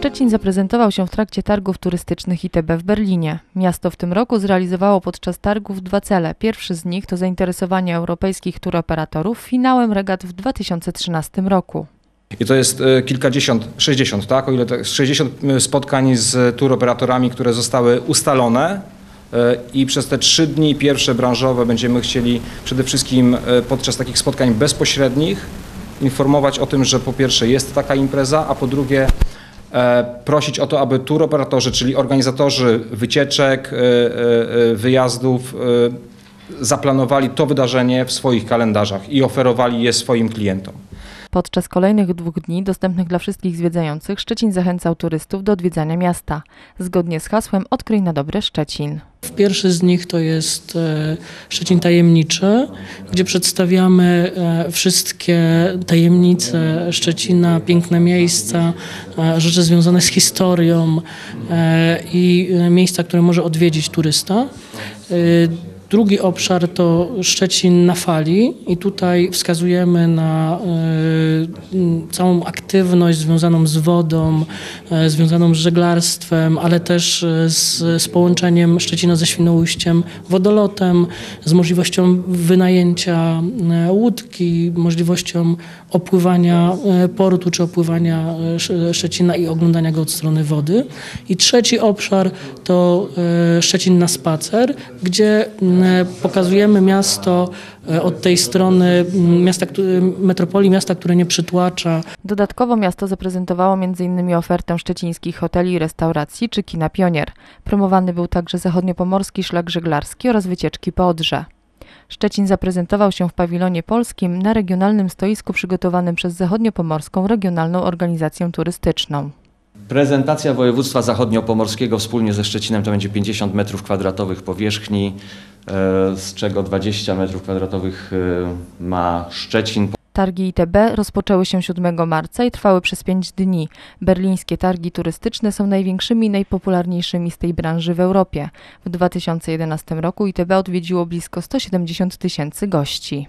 Szczecin zaprezentował się w trakcie targów turystycznych ITB w Berlinie. Miasto w tym roku zrealizowało podczas targów dwa cele. Pierwszy z nich to zainteresowanie europejskich turoperatorów finałem regat w 2013 roku. I to jest e, kilkadziesiąt, 60, tak? O ile to 60 spotkań z turoperatorami, które zostały ustalone. e, I przez te trzy dni pierwsze branżowe będziemy chcieli przede wszystkim e, podczas takich spotkań bezpośrednich informować o tym, że po pierwsze jest taka impreza, a po drugie prosić o to, aby turoperatorzy, czyli organizatorzy wycieczek, e, e, e, wyjazdów e, zaplanowali to wydarzenie w swoich kalendarzach i oferowali je swoim klientom. Podczas kolejnych dwóch dni, dostępnych dla wszystkich zwiedzających, Szczecin zachęcał turystów do odwiedzania miasta. Zgodnie z hasłem Odkryj na dobre Szczecin. Pierwszy z nich to jest e, Szczecin Tajemniczy, gdzie przedstawiamy e, wszystkie tajemnice Szczecina, piękne miejsca, e, rzeczy związane z historią i miejsca, które może odwiedzić turysta. Drugi obszar to Szczecin na fali i tutaj wskazujemy na m, całą aktywność związaną z wodą, e, związaną z żeglarstwem, ale też e, z, z połączeniem Szczecina ze Świnoujściem wodolotem, z możliwością wynajęcia łódki, możliwością opływania portu czy opływania Sz- Szczecina i oglądania go od strony wody. I trzeci obszar to Szczecin na spacer, gdzie pokazujemy miasto e, od tej strony miasta, które- metropolii, miasta, które nie przytłacza, Dodatkowo miasto zaprezentowało m.in. ofertę szczecińskich hoteli i restauracji czy kina Pionier. Promowany był także zachodniopomorski szlak żeglarski oraz wycieczki po Odrze. Szczecin zaprezentował się w pawilonie polskim na regionalnym stoisku przygotowanym przez Zachodniopomorską Regionalną Organizację Turystyczną. Prezentacja województwa zachodniopomorskiego wspólnie ze Szczecinem to będzie 50 metrów kwadratowych powierzchni, z czego 20 metrów kwadratowych e, ma Szczecin. Targi ITB rozpoczęły się 7 marca i trwały przez 5 dni. Berlińskie targi turystyczne są największymi i najpopularniejszymi z tej branży w Europie. W 2011 roku ITB odwiedziło blisko 170 tysięcy gości.